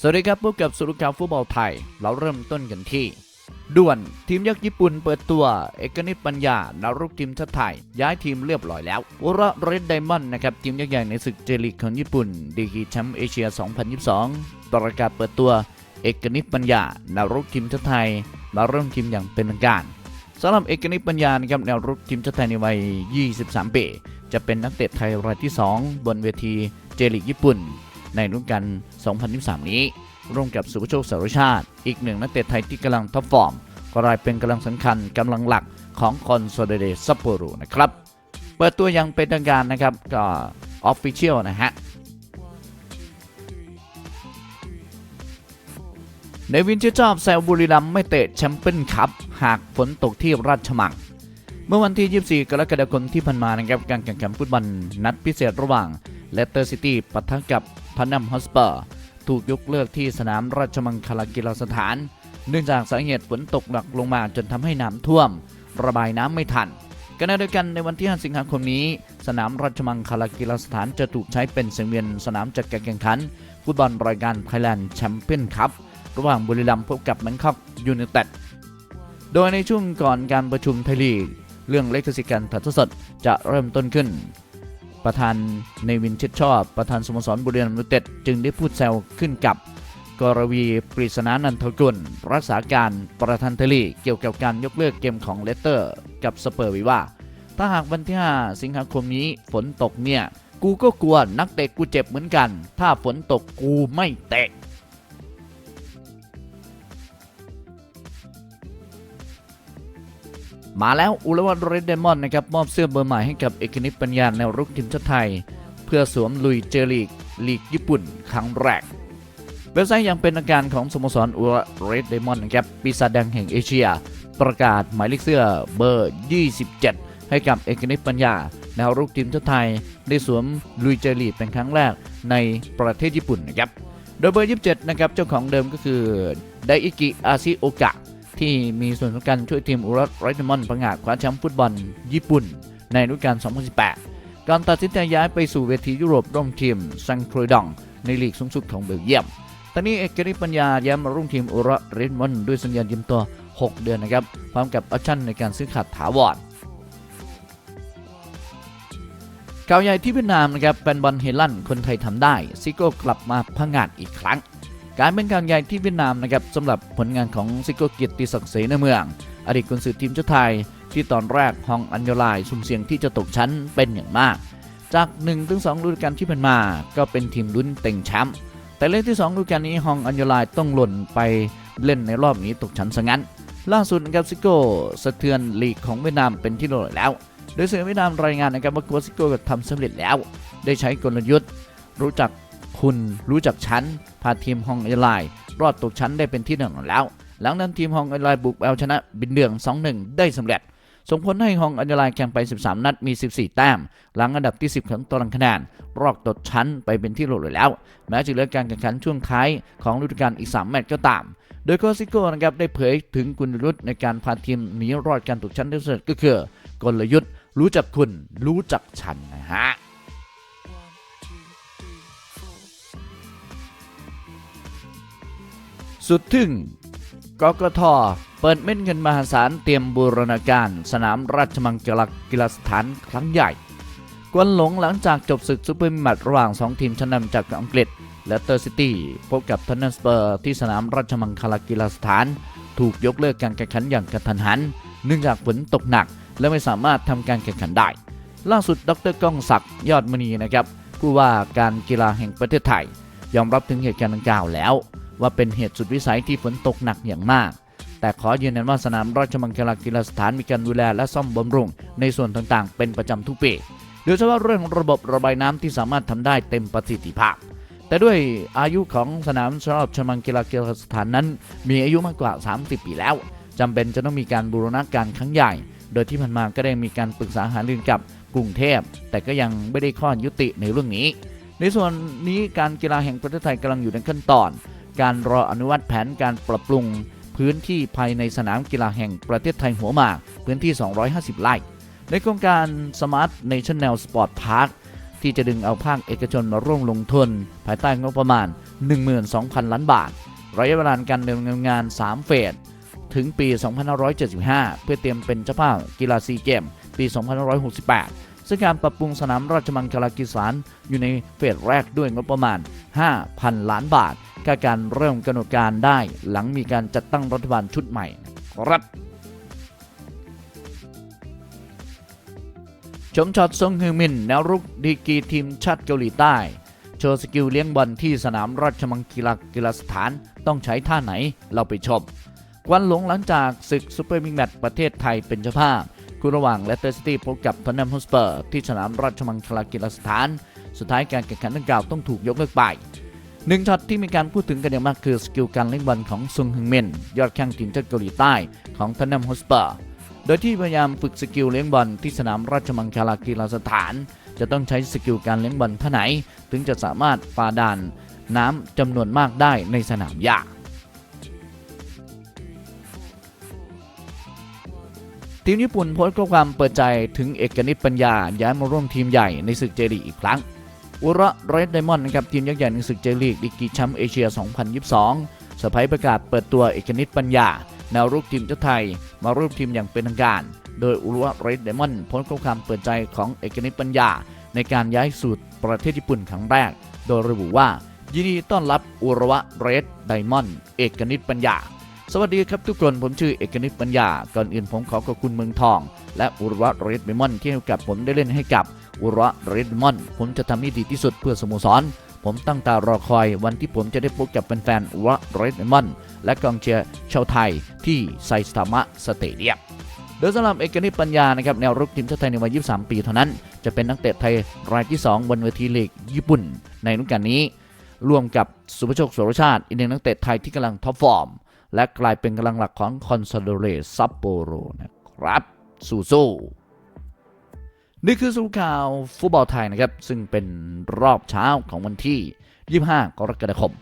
สวัสดีครับพบกับสุรุข่าวฟุตบอลไทย เราเริ่มต้นกันที่ ด่วนทีมยักษ์ญี่ปุ่นเปิดตัว เอกนิตปัญญาดาวรุกทีมชาติไทย ย้ายทีมเรียบร้อยแล้วอุระเรดไดมอนด์นะครับ ทีมยักษ์ใหญ่ในศึกเจลีกของญี่ปุ่น ดีกีแชมป์เอเชีย 2022 ประกาศเปิดตัว เอกนิตปัญญาดาวรุกทีมชาติไทย มาเริ่มทีมอย่างเป็นทางการสำหรับเอกนิตปัญญานะครับแนวรุกทีมชาติไทยในวัย 23 ปี จะเป็นนักเตะไทยรายที่ 2 บนเวทีเจลีกญี่ปุ่น ในรุ่นการ2023 นี้ ร่วมกับสุภโชคสารชาติ อีกหนึ่งนักเตะไทยที่กำลังท็อปฟอร์มก็กลายเป็นกำลังสำคัญกำลังหลักของคอนโซเดเดซัปโปโรนะครับ เปิดตัวอยังเป็นทางการนะครับก็ออฟฟิเชียลนะฮะในวินชื่ชอบแซวบุรีรัมไม่เตะแชมเปี้ยนคัพหากฝนตกที่ราชมังเมื่อวันที่ 24 กรกฎาคมที่ผ่านมานะครับการแข่งขันฟุตบอลนัดพิเศษระหว่างเลสเตอร์ซิตี้ปะทะกับ พันนัมฮอสเปอร์ ถูกยกเลิกที่สนามราชมังคลากีฬาสถาน เนื่องจากสาเหตุฝนตกหนักลงมาจนทำให้น้ำท่วม ระบายน้ำไม่ทันขณะเดียวกันในวันที่ 5 สิงหาคมนี้ สนามราชมังคลากีฬาสถานจะถูกใช้เป็นสังเวียนสนามจัดการแข่งขันฟุตบอลรายการไทยแลนด์แชมเปี้ยนคัพระหว่างบุรีรัมย์พบกับแบงคอกยูไนเต็ดโดยในช่วงก่อนการประชุมไทยลีก เรื่องเลขสิทธิ์การถ่ายทอดสดจะเริ่มต้นขึ้น ประธานในวินชิดชอบ ประธานสโมสรบุรีรัมย์ยูไนเต็ดจึงได้พูดแซวขึ้นกับกรวีปริศนานันทกุล รักษาการประธานเทลีเกี่ยวกับการยกเลิกเกมของเลสเตอร์ กับสเปอร์วีว่า ถ้าหากวันที่ 5 สิงหาคมนี้ฝนตกเนี่ย กูก็กลัวนักเตะกูเจ็บเหมือนกัน ถ้าฝนตกกูไม่เตะ มาแล้วอุลวัตเรดเดมอนนะครับมอบเสื้อเบอร์ใหม่ให้กับเอกนิตปัญญาแนวรุกทีมชาติไทย เพื่อสวมลุยเจอลีกลีกญี่ปุ่นครั้งแรก เว็บไซต์ยังเป็นทาการของสโมสรอุลวัตเรดเดมอนนะครับปีศาจแดงแห่งเอเชีย ประกาศหมายเลขเสื้อเบอร์ 27 ให้กับเอกนิตปัญญาแนวรุกทีมชาติไทย ได้สวมลุยเจอลีกเป็นครั้งแรกในประเทศญี่ปุ่นนะครับโดยเบอร์ 27 นะครับเจ้าของเดิมก็คือไดอิกิอาซิโอกะ ที่มีส่วนสำคัญช่วยทีมอุรัตไรท์มอนประงาดคว้าแชมป์ฟุตบอลญี่ปุ่น ในฤดูกาล 2018 การตัดสินใจย้ายไปสู่เวทียุโรปร่วมทีมซังโครดองในลีกสูงสุดของเบลเยียม ตอนนี้เอกริปัญญาย้ายมาร่วมทีมอุรัตไรท์มอนด้วยสัญญายืมตัว 6 เดือนนะครับ พร้อมกับออปชั่นในการซื้อขาดถาวรข่าวใหญ่ที่เวียดนามนะครับแฟนบอลเฮลันคนไทยทำได้ซิโก้กลับมาพังงาดอีกครั้ง การเป็นข่าวใหญ่ที่เวียดนามนะครับสำหรับผลงานของซิโก้เกียรติศักดิ์เสนเมือง อดีตกุนซือทีมชาติไทย ที่ตอนแรกฮองอัญญลายสุ่มเสี่ยงที่จะตกชั้นเป็นอย่างมาก จาก1-2ฤดูกาลที่ผ่านมา ก็เป็นทีมลุ้นเต็งแชมป์แต่เล่นที่2ฤดูกาลนี้ฮองอัญญลายต้องหล่นไปเล่นในรอบนี้ตกชั้นซะงั้น ล่าสุดนะครับซิโก้สะเทือนลีกของเวียดนามเป็นที่เรียบร้อยแล้ว โดยสื่อเวียดนามรายงานนะครับว่าโค้ชซิโก้ทำสำเร็จแล้ว ได้ใช้กลยุทธ์ รู้จัก คุณรู้จักชั้นพาทีมฮองไอไลรอดตกชั้นได้เป็นที่หนึ่งแล้ว หลังนั้นทีมฮองไอไลบุกเอาชนะบินเดือง 2-1 ได้สำเร็จ ส่งผลให้ฮองไอไลน์แข่งไป 13 นัดมี 14 แต้ม หลังอันดับที่ 10 ของตารางคะแนน รอดตกชั้นไปเป็นที่เรียบร้อยแล้ว แม้จะเหลือการแข่งขันช่วงท้ายของฤดูกาลอีก 3 แมตช์ก็ตาม โดยโคซิโก้นะครับได้เผยถึงกลยุทธ์ในการพาทีมหนีรอดการตกชั้นได้สำเร็จก็คือกลยุทธ์รู้จักคุณรู้จักฉันนะฮะ สุดทึ่งกกทเปิดเม็ดเงินมหาศาลเตรียมบูรณาการสนามราชมังคลากีฬาสถานครั้งใหญ่ กวนหลงหลังจากจบศึกซูเปอร์มตช์ระหว่าง 2 ทีมชั้นนำจากอังกฤษ และเตอร์ซิตี้พบกับทันนันสเปอร์ที่สนามราชมังคลากีฬาสถาน ถูกยกเลิกการแข่งขันอย่างกระทันหัน เนื่องจากฝนตกหนัก และไม่สามารถทำการแข่งขันได้ ล่าสุดดรก้องศักดิ์ยอดมณีนะครับผู้ว่าการกีฬาแห่งประเทศไทย ยอมรับถึงเหตุการณ์ดังกล่าวแล้ว ว่าเป็นเหตุสุดวิสัยที่ฝนตกหนักอย่างมาก แต่ขอยืนยันว่าสนามราชมังคลากีฬาสถานมีการดูแลและซ่อมบำรุงในส่วนต่างๆ เป็นประจำทุกปีโดยเฉพาะเรื่องระบบระบายน้ำที่สามารถทำได้เต็มประสิทธิภาพแต่ด้วยอายุของสนามราชมังคลากีฬาสถานนั้น มีอายุมากกว่า 30 ปีแล้วจำเป็นจะต้องมีการบูรณาการครั้งใหญ่ โดยที่ผ่านมาก็ได้มีการปรึกษาหารือกับกรุงเทพ แต่ก็ยังไม่ได้ข้อยุติในเรื่องนี้ ในส่วนนี้การกีฬาแห่งประเทศไทยกำลังอยู่ในขั้นตอน การรออนุมัติแผนการปรับปรุง พื้นที่ภายในสนามกีฬาแห่งประเทศไทยหัวหมาก พื้นที่ 250 ไร่ ในโครงการ Smart National Sport Park ที่จะดึงเอาภาคเอกชนมาร่วมลงทุน ภายใต้งบประมาณ 12,000 ล้านบาท ระยะเวลาการดำเนินงาน 3 เฟส ถึงปี 2575 เพื่อเตรียมเป็นเจ้าภาพกีฬาซีเกม ปี 2568 ซึ่งการปรับปรุงสนามราชมังคลากีฬาอยู่ในเฟสแรกด้วยงบประมาณ 5,000 ล้านบาทกการเริ่มกำหนดการได้หลังมีการจัดตั้งรัฐบาลชุดใหม่ครับชมช็อตซงฮึงมินแนวรุกดีกีทีมชาติเกาหลีใต้ โชว์สกิลเลี้ยงบอลที่สนามราชมังคลากีฬาสถานต้องใช้ท่าไหนเราไปชม วันหลงหลังจากศึกซูเปอร์มิงแมตช์ประเทศไทยเป็นเจ้าภาพ คู่ระหว่างเลสเตอร์ซิตี้พบกับทอนนัมฮอสเปอร์ที่สนามราชมังคลากีฬาสถาน สุดท้ายการแข่งขันดังกล่าวต้องถูกยกเลิกไปหนึ่งช็อตที่มีการพูดถึงกันอย่างมากคือสกิลการเล่นบอลของซุงฮึงมินยอดแข้งทีมชาติเกาหลีใต้ของทอนนัมฮอสเปอร์โดยที่พยายามฝึกสกิลเลี้ยงบอลที่สนามราชมังคลากีฬาสถาน จะต้องใช้สกิลการเลี้ยงบอลเท่าไหน ถึงจะสามารถฝ่าด่านน้ำจำนวนมากได้ในสนามหญ้า ทีมญี่ปุ่นโพสต์ข้อความเปิดใจถึงเอกนิตปัญญา ย้ายมาร่วมทีมใหญ่ในศึกเจลีกอีกครั้งอุระเรดไดมอนด์นะครับทีมยักษ์ใหญ่ในศึกเจลีกลีกกีแชมป์เอเชีย 2022เซอร์ไพประกาศเปิดตัวเอกนิตปัญญาแนวรุกทีมชาติไทย มาร่วมทีมอย่างเป็นทางการ โดยอุระเรดไดมอนด์โพสต์ข้อความเปิดใจของเอกนิตปัญญา ในการย้ายสู่ประเทศญี่ปุ่นครั้งแรก โดยระบุว่ายินดีต้อนรับอุระวะเรดไดมอนด์เอกนิตปัญญา สวัสดีครับทุกคน ผมชื่อเอกนิตปัญญา ก่อนอื่นผมขอขอบคุณเมืองทอง และอุระ เรดไดมอนที่ให้กาสผมได้เล่นให้กับอุระ เรดมอน ผมจะทำให้ดีที่สุดเพื่อสโมสร ผมตั้งตารอคอยวันที่ผมจะได้พบกับแฟนๆอุระวะเรดมอน และกองเชียร์ชาวไทยที่ไซสตามะสเตเดียมโดยสำหรับเอกนิตปัญญานะครับแนวรุกทีมชาติไทยในวัย 23 ปีเท่านั้น จะเป็นนักเตะไทยรายที่ 2 บนเวทีลีกญี่ปุ่น ในฤดูกาลนี้ ร่วมกับสุภโชคโสรชาติอีกหนึ่งนักเตะไทยที่กำลังท็อปฟอร์ม และกลายเป็นกำลังหลักของคอนซาโดเรซัปโปโรนะครับสู้ๆนี่คือสรุปข่าวฟุตบอลไทยนะครับ ซึ่งเป็นรอบเช้าของวันที่ 25 กรกฎาคม